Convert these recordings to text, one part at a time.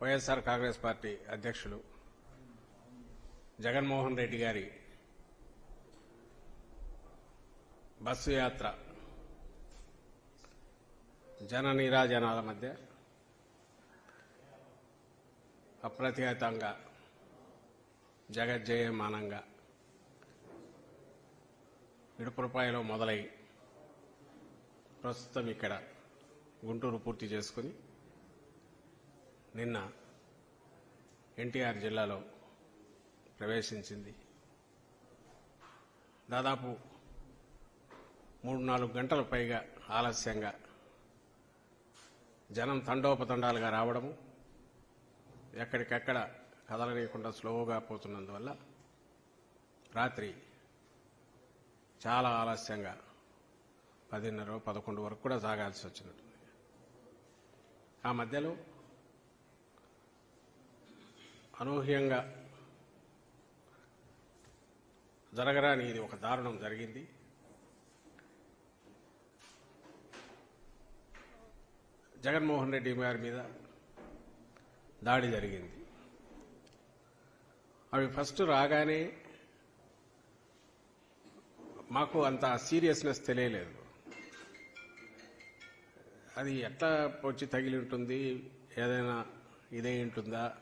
YSR Congress party అధ్యక్షులు జగన్మోహన్ రెడ్డి గారి bus యాత్ర జన నీరాజనాల మధ్య అప్రతిహతంగా జగజ్జయమానంగా ఇడుపురపాయలో మొదలై ప్రస్తుతం ఇక్కడ గుంటూరు పూర్తి చేసుకుని నిన్న ఎన్టీఆర్ జిల్లాలో ప్రవేశించింది. దాదాపు మూడు నాలుగు గంటల పైగా ఆలస్యంగా జనం తండోపతండాలుగా రావడము ఎక్కడికెక్కడ కదలనీయకుండా స్లోగా పోతున్నందువల్ల రాత్రి చాలా ఆలస్యంగా పదిన్నర పదకొండు వరకు కూడా సాగాల్సి వచ్చినట్టుంది. ఆ మధ్యలో అనూహ్యంగా జరగరాని ఇది ఒక దారుణం జరిగింది. జగన్మోహన్ రెడ్డి గారి మీద దాడి జరిగింది. అవి ఫస్ట్ రాగానే మాకు అంత సీరియస్నెస్ తెలియలేదు. అది ఎట్లా వచ్చి తగిలి ఉంటుంది? ఏదైనా ఇదే ఉంటుందా?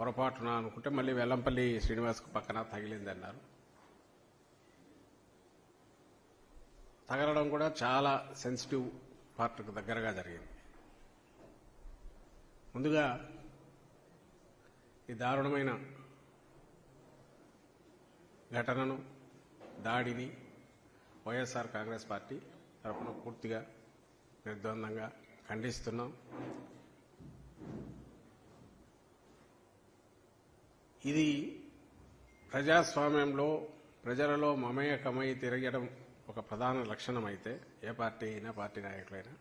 పొరపాటున అనుకుంటే మళ్ళీ వెల్లంపల్లి శ్రీనివాస్కు పక్కన తగిలిందన్నారు. తగలడం కూడా చాలా సెన్సిటివ్ పార్ట్కు దగ్గరగా జరిగింది. ముందుగా ఈ దారుణమైన ఘటనను దాడిని వైఎస్ఆర్ కాంగ్రెస్ పార్టీ తరఫున పూర్తిగా నిర్ద్వందంగా ఖండిస్తున్నాం. ఇది ప్రజాస్వామ్యంలో ప్రజలలో మమేకమై తిరగడం ఒక ప్రధాన లక్షణం అయితే ఏ పార్టీ అయినా పార్టీ నాయకులైనా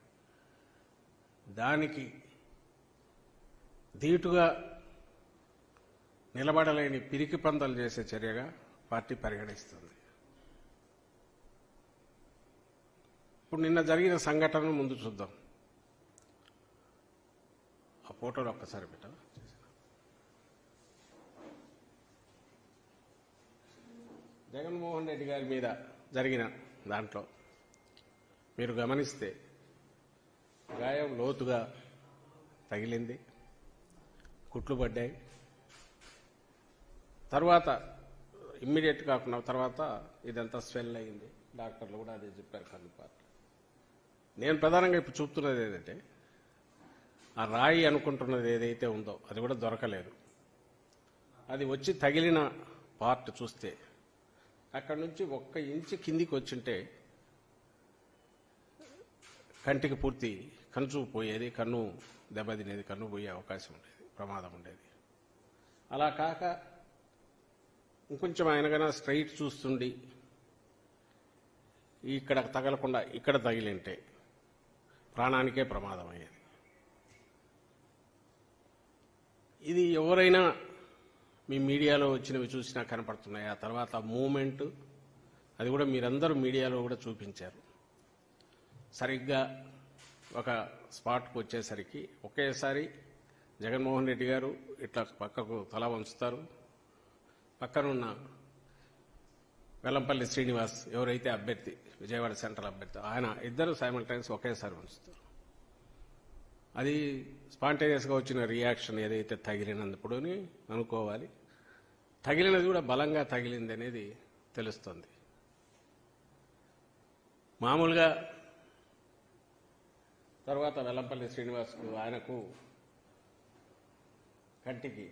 దానికి ధీటుగా నిలబడలేని పిరికి పందలు చేసే చర్యగా పార్టీ పరిగణిస్తుంది. ఇప్పుడు నిన్న జరిగిన సంఘటనను ముందు చూద్దాం. ఆ ఫోటోలు ఒక్కసారి పెట్టా జగన్మోహన్ రెడ్డి గారి మీద జరిగిన దాంట్లో మీరు గమనిస్తే గాయం లోతుగా తగిలింది కుట్లు పడ్డాయి. తర్వాత ఇమ్మీడియట్ కాకుండా తర్వాత ఇదంతా స్వెల్ అయింది డాక్టర్లు కూడా అదే చెప్పారు కన్నుపాటు నేను ప్రధానంగా ఇప్పుడు చూపుతున్నది ఏదంటే ఆ రాయి అనుకుంటున్నది ఏదైతే ఉందో అది కూడా దొరకలేదు. అది వచ్చి తగిలిన పార్ట్ చూస్తే అక్కడి నుంచి ఒక్క ఇంచు కిందికి వచ్చింటే కంటికి పూర్తి కనుచూపు పోయేది కన్ను దెబ్బతినేది కన్ను పోయే అవకాశం ఉండేది ప్రమాదం ఉండేది. అలా కాక ఇంకొంచెం ఆయనకైనా స్ట్రైట్ చూస్తుండి ఇక్కడ తగలకుండా ఇక్కడ తగిలింటే ప్రాణానికే ప్రమాదం అయ్యేది ఇది ఎవరైనా మీ మీడియాలో వచ్చినవి చూసినా కనపడుతున్నాయి. ఆ తర్వాత మూమెంట్ అది కూడా మీరందరూ మీడియాలో కూడా చూపించారు. సరిగ్గా ఒక స్పాట్కు వచ్చేసరికి ఒకేసారి జగన్మోహన్ రెడ్డి గారు ఇట్లా పక్కకు తల వంచుతారు. పక్కనున్న వెల్లంపల్లి శ్రీనివాస్ ఎవరైతే అభ్యర్థి విజయవాడ సెంట్రల్ అభ్యర్థి ఆయన ఇద్దరు సైమల్టైన్స్ ఒకేసారి ఉంచుతారు అది స్పాంటేనియస్గా వచ్చిన రియాక్షన్ ఏదైతే తగిలినందుప్పుడు అనుకోవాలి. తగిలినది కూడా బలంగా తగిలింది అనేది తెలుస్తుంది. మామూలుగా తర్వాత వెల్లంపల్లి శ్రీనివాస్కు ఆయనకు కంటికి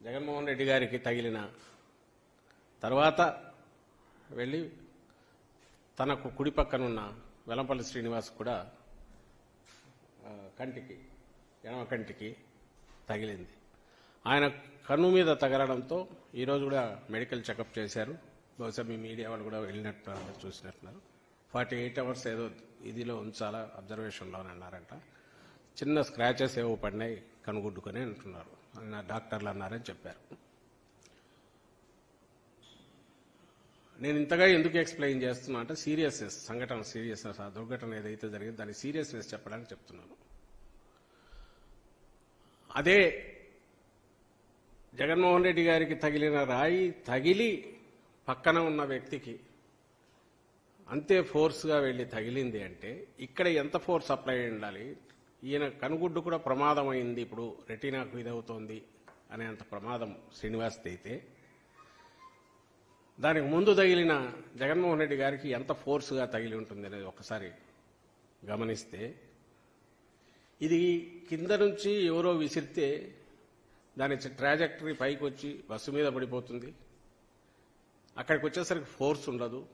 జగన్మోహన్ రెడ్డి గారికి తగిలిన తర్వాత వెళ్ళి తనకు కుడి పక్కనున్న వెలంపల్లి శ్రీనివాస్ కూడా కంటికి ఎడమ కంటికి తగిలింది. ఆయన కన్ను మీద తగలడంతో ఈరోజు కూడా మెడికల్ చెకప్ చేశారు. బహుశా మీ మీడియా వాళ్ళు కూడా వెళ్ళినట్టు చూసినట్టున్నారు. ఫార్టీ ఎయిట్ అవర్స్ ఏదో ఇదిలో ఉంచాలా అబ్జర్వేషన్లో అన్నారంట. చిన్న స్క్రాచెస్ ఏవో పడినాయి కనుగొడ్డుకొని అంటున్నారు. నా డాక్టర్లు అన్నారని చెప్పారు. నేను ఇంతగా ఎందుకు ఎక్స్ప్లెయిన్ చేస్తున్నా అంటే సీరియస్నెస్ సంఘటన సీరియస్నెస్ ఆ దుర్ఘటన ఏదైతే జరిగిందో దాని సీరియస్నెస్ చెప్పడానికి చెప్తున్నాను. అదే జగన్మోహన్ రెడ్డి గారికి తగిలిన రాయి తగిలి పక్కన ఉన్న వ్యక్తికి అంతే ఫోర్స్గా వెళ్ళి తగిలింది అంటే ఇక్కడ ఎంత ఫోర్స్ అప్లై ఉండాలి? ఈయన కనుగుడ్డు కూడా ప్రమాదం అయింది ఇప్పుడు రెటీనాకు ఇదవుతోంది అనేంత ప్రమాదం శ్రీనివాస్ అయితే. దానికి ముందు తగిలిన జగన్మోహన్ రెడ్డి గారికి ఎంత ఫోర్స్గా తగిలి ఉంటుంది అనేది ఒకసారి గమనిస్తే ఇది కింద నుంచి ఎవరో విసిరితే దాని ట్రాజెక్టరీ పైకి వచ్చి బస్సు మీద పడిపోతుంది. అక్కడికి వచ్చేసరికి ఫోర్స్ ఉండదు.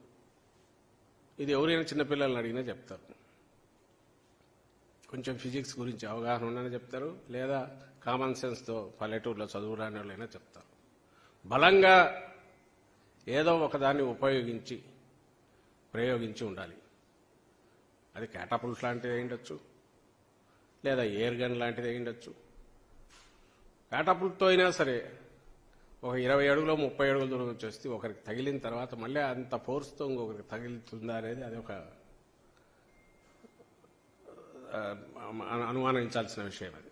ఇది ఎవరైనా చిన్నపిల్లల్ని అడిగినా చెప్తారు. కొంచెం ఫిజిక్స్ గురించి అవగాహన ఉండని చెప్తారు. లేదా కామన్ సెన్స్తో పల్లెటూరులో చదువురాని వాళ్ళైనా చెప్తారు. బలంగా ఏదో ఒకదాన్ని ఉపయోగించి ప్రయోగించి ఉండాలి. అది క్యాటపుల్ట్ లాంటిది అయి ఉండొచ్చు లేదా ఎయిర్ గన్ లాంటిది అయి ఉండొచ్చు క్యాటపుల్ట్తో అయినా సరే ఒక ఇరవై అడుగులో ముప్పై అడుగుల దూరం నుంచి ఒకరికి తగిలిన తర్వాత మళ్ళీ అంత ఫోర్స్తో ఇంకొకరికి తగిలుతుందా అనేది అది ఒక అనుమానించాల్సిన విషయం అది.